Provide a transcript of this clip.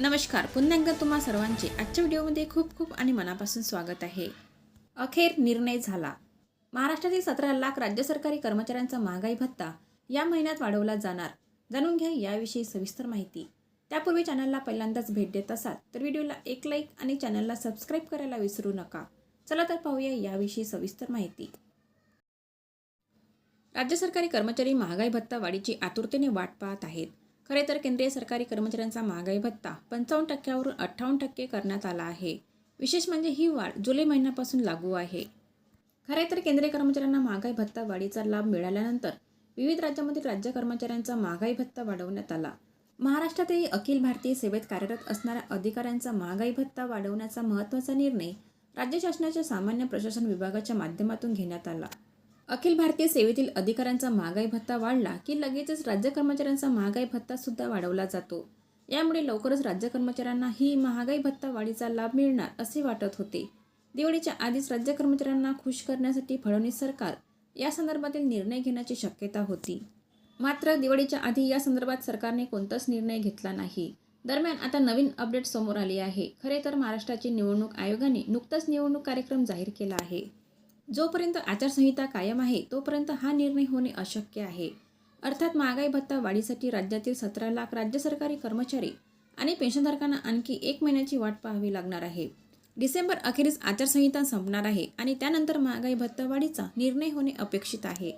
नमस्कार. पुन्हा एकदा तुम्हा सर्वांचे आजच्या व्हिडिओमध्ये खूप खूप आणि मनापासून स्वागत आहे. अखेर निर्णय झाला. महाराष्ट्रातील सतरा लाख राज्य सरकारी कर्मचाऱ्यांचा महागाई भत्ता या महिन्यात वाढवला जाणार. जाणून घ्या याविषयी सविस्तर माहिती. त्यापूर्वी चॅनलला पहिल्यांदाच भेट देत असाल तर व्हिडिओला एक लाईक आणि चॅनलला सबस्क्राईब करायला विसरू नका. चला तर पाहूया याविषयी सविस्तर माहिती. राज्य सरकारी कर्मचारी महागाई भत्ता वाढीची आतुरतेने वाट पाहत आहेत. खरे तर केंद्रीय सरकारी कर्मचाऱ्यांचा महागाई भत्ता पंचावन्न टक्क्यावरून अठ्ठावन्न टक्के करण्यात आला आहे. विशेष म्हणजे ही वाढ जुलै महिन्यापासून लागू आहे. खरे तर केंद्रीय कर्मचाऱ्यांना महागाई भत्ता वाढीचा लाभ मिळाल्यानंतर विविध राज्यांमधील राज्य कर्मचाऱ्यांचा महागाई भत्ता वाढवण्यात आला. महाराष्ट्रातही अखिल भारतीय सेवेत कार्यरत असणाऱ्या अधिकाऱ्यांचा महागाई भत्ता वाढवण्याचा महत्त्वाचा निर्णय राज्य शासनाच्या सामान्य प्रशासन विभागाच्या माध्यमातून घेण्यात आला. अखिल भारतीय सेवेतील अधिकाऱ्यांचा महागाई भत्ता वाढला की लगेचच राज्य कर्मचाऱ्यांचा महागाई भत्ता सुद्धा वाढवला जातो. यामुळे लवकरच राज्य कर्मचाऱ्यांना ही महागाई भत्ता वाढीचा लाभ मिळणार असे वाटत होते. दिवाळीच्या आधीच राज्य कर्मचाऱ्यांना खुश करण्यासाठी फडणवीस सरकार या संदर्भातील निर्णय घेण्याची शक्यता होती. मात्र दिवाळीच्या आधी या संदर्भात सरकारने कोणताच निर्णय घेतला नाही. दरम्यान आता नवीन अपडेट समोर आली आहे. खरे तर महाराष्ट्राची निवडणूक आयोगाने नुकताच निवडणूक कार्यक्रम जाहीर केला आहे. जोपर्यंत आचारसंहिता कायम आहे तोपर्यंत हा निर्णय होणे अशक्य आहे. अर्थात महागाई भत्ता वाढीसाठी राज्यातील सतरा लाख राज्य सरकारी कर्मचारी आणि पेन्शनधारकांना आणखी एक महिन्याची वाट पाहावी लागणार आहे. डिसेंबर अखेरीस आचारसंहिता संपणार आहे आणि त्यानंतर महागाई भत्ता वाढीचा निर्णय होणे अपेक्षित आहे.